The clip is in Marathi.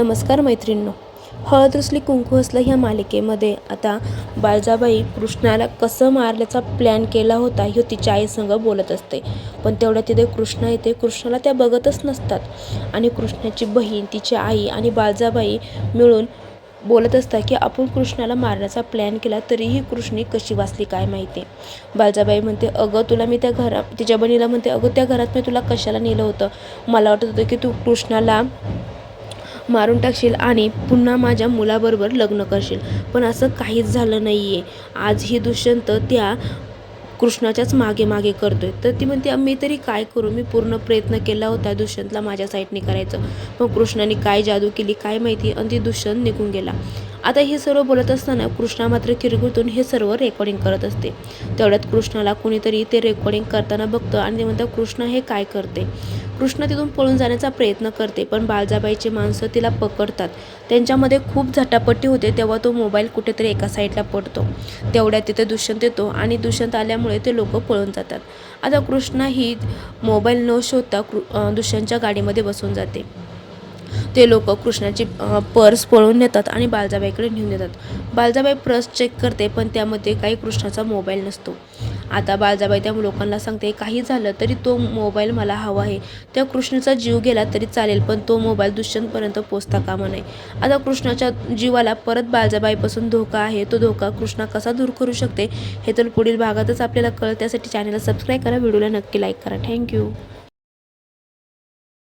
नमस्कार मैत्रिणींनो. हळद रुसली कुंकू हसलं ह्या मालिकेमध्ये. आता बाळजाबाई कृष्णाला कसं मारण्याचा प्लॅन केला होता ह्यो तिच्या आईसंग बोलत असते. पण तेवढ्या तिथे कृष्णा येते. कृष्णाला त्या बघतच नसतात. आणि कृष्णाची बहीण तिची आई आणि बाळजाबाई मिळून बोलत असतात की आपण कृष्णाला मारण्याचा प्लॅन केला तरीही कृष्णी कशी वाचली काय माहिती? बाळजाबाई म्हणते अगं तुला मी त्या घरा तिच्या बहिणीला म्हणते अगं त्या घरात मी तुला कशाला नेलं होतं? मला वाटत होतं की तू कृष्णाला मारून टाकशील आणि पुन्हा माझ्या मुलाबरोबर लग्न करशील. पण असं काहीच झालं नाही आहे आजही दुष्यंत त्या कृष्णाच्याच मागे मागे करतोय. तर ती म्हणते मी तरी काय करू? मी पूर्ण प्रयत्न केला होता दुष्यंतला माझ्या साईडने करायचं. मग कृष्णाने काय जादू केली काय माहिती? आणि ती दुष्यंत निघून गेला. आता हे सर्व बोलत असताना कृष्णा मात्र किरगुळतून हे सर्व रेकॉर्डिंग करत असते. तेवढ्यात कृष्णाला कोणीतरी ते रेकॉर्डिंग करताना बघतं आणि ते म्हणतं कृष्णा हे काय करते? कृष्ण तिथून पळून जाण्याचा प्रयत्न करते पण बाळजाबाईची माणसं तिला पकडतात. त्यांच्यामध्ये खूप झटापट्टी होते तेव्हा तो मोबाईल कुठेतरी एका साईडला पडतो. तेवढ्यात तिथे दुष्यंत येतो आणि दुष्यंत आल्यामुळे ते लोक पळून जातात. आता कृष्णा ही मोबाईल न शोधता कृ दुष्यंतच्या गाडीमध्ये बसून जाते. ते लोक कृष्णाची पर्स पळून नेतात आणि बालजाबाईकडे नेऊन देतात. बालजाबाई पर्स चेक करते पण त्यामध्ये काही कृष्णाचा मोबाईल नसतो. आता बालजाबाई त्या लोकांना सांगते काही झालं तरी तो मोबाईल मला हवा आहे. त्या कृष्णाचा जीव गेला तरी चालेल पण तो मोबाईल दुष्यंतपर्यंत पोचता कामा नये. आता कृष्णाच्या जीवाला परत बालजाबाईपासून धोका आहे. तो धोका कृष्णा कसा दूर करू शकते हे तर पुढील भागातच आपल्याला कळत त्यासाठी चॅनलला सबस्क्राईब करा व्हिडिओला नक्की लाईक करा. थँक्यू